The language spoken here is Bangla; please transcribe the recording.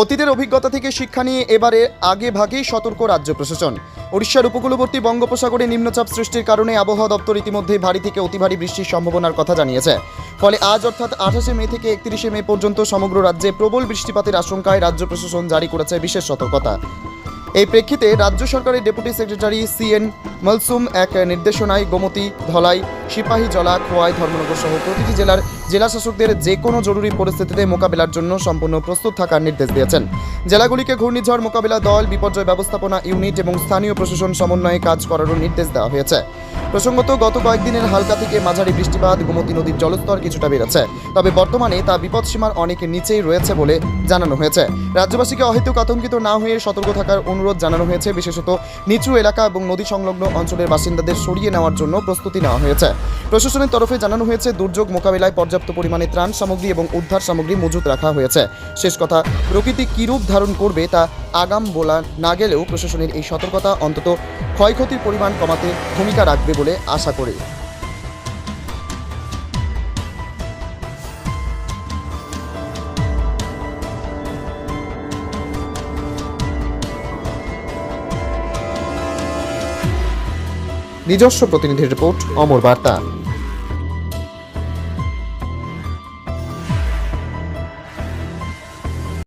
অতীতের অভিজ্ঞতা থেকে শিক্ষা নিয়ে এবারে আগে ভাগেই সতর্ক রাজ্য প্রশাসন। ওড়িশার উপকূলবর্তী বঙ্গোপসাগরে নিম্নচাপ সৃষ্টির কারণে আবহাওয়া দপ্তর ইতিমধ্যে ভারী থেকে অতি ভারী বৃষ্টির সম্ভাবনার কথা জানিয়েছে। ফলে আজ অর্থাৎ আঠাশে মে থেকে একত্রিশে মে পর্যন্ত সমগ্র রাজ্যে প্রবল বৃষ্টিপাতের আশঙ্কায় রাজ্য প্রশাসন জারি করেছে বিশেষ সতর্কতা। এই প্রেক্ষিতে রাজ্য সরকারের deputy secretary C N Malsum এক নির্দেশনায় গোমতী, ধলাই, সিপাহী, জলা, খোয়াই, ধর্মনগর সহ প্রতিটি জেলার জেলাশাসকদের যে কোনো জরুরি পরিস্থিতিতে মোকাবেলার জন্য সম্পূর্ণ প্রস্তুত থাকার নির্দেশ দিয়েছেন। জেলাগুলিকে ঘূর্ণিঝড় মোকাবেলা দল, বিপর্যয় ব্যবস্থাপনা ইউনিট এবং স্থানীয় প্রশাসন সমন্বয়ে কাজ করারও নির্দেশ দেওয়া হয়েছে। প্রসঙ্গত, গত কয়েকদিনের হালকা থেকে মাঝারি বৃষ্টিপাত, গোমতী নদীর জলস্তর কিছুটা বেড়েছে। তবে বর্তমানে তা বিপদসীমার অনেক নিচেই রয়েছে বলে জানানো হয়েছে। রাজ্যবাসীকে অহেতুক আতঙ্কিত না হয়ে সতর্ক থাকার অনুরোধ জানানো হয়েছে। বিশেষত নিচু এলাকা এবং নদী সংলগ্ন অঞ্চলের বাসিন্দাদের সরিয়ে নেওয়ার জন্য প্রস্তুতি নেওয়া হয়েছে। প্রশাসনের তরফে জানানো হয়েছে, দুর্যোগ মোকাবিলায় পর্যাপ্ত পরিমাণে ত্রাণ সামগ্রী এবং উদ্ধার সামগ্রী মজুত রাখা হয়েছে। শেষ কথা, প্রকৃতি কী রূপ ধারণ করবে তা আগাম বলা না গেলেও প্রশাসনের এই সতর্কতা অন্তত ক্ষয়ক্ষতির পরিমাণ কমাতে ভূমিকা রাখবে বলে আশা করি। নিজস্ব প্রতিনিধির রিপোর্ট, অমর বার্তা।